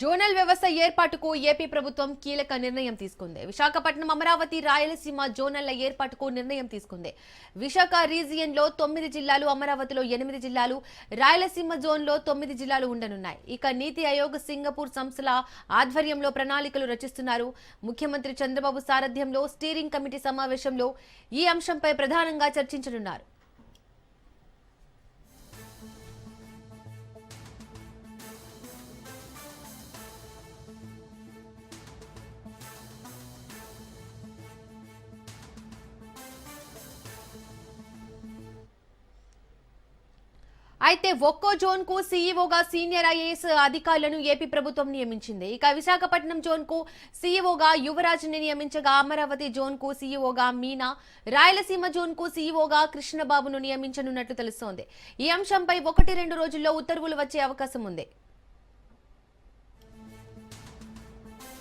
Zonal వ్యవస్థ ఏర్పాటుకు AP ప్రభుత్వం కీలక నిర్ణయం తీసుకుంది. విశాఖపట్నం అమరావతి రాయలసీమ జోనల్ల ఏర్పాటుకు నిర్ణయం తీసుకుంది. విశాఖ రీజియన్లో తొమ్మిది జిల్లాలు అమరావతిలో ఎనిమిది జిల్లాలు రాయలసీమ జోన్లో తొమ్మిది జిల్లాలు ఉండనున్నాయి. ఇక నీతి ఆయోగ్ సింగపూర్ సంస్థల ఆధ్వర్యంలో ప్రణాళికలు రచిస్తున్నారు. ముఖ్యమంత్రి చంద్రబాబు సారథ్యంలో స్టీరింగ్ కమిటీ సమావేశంలో ఈ అంశంపై ప్రధానంగా చర్చించనున్నారు. అయితే ఒక్కో జోన్కు సీఈఓగా సీనియర్ ఐఏఎస్ అధికారులను ఏపీ ప్రభుత్వం నియమించింది. ఇక విశాఖపట్నం జోన్కు సీఈఓగా యువరాజ్ని నియమించగా అమరావతి జోన్కు సీఈఓగా మీనా రాయలసీమ జోన్కు సీఈఓగా కృష్ణబాబును నియమించనున్నట్లు తెలుస్తోంది. ఈ అంశంపై ఒకటి రెండు రోజుల్లో ఉత్తర్వులు వచ్చే అవకాశం ఉంది.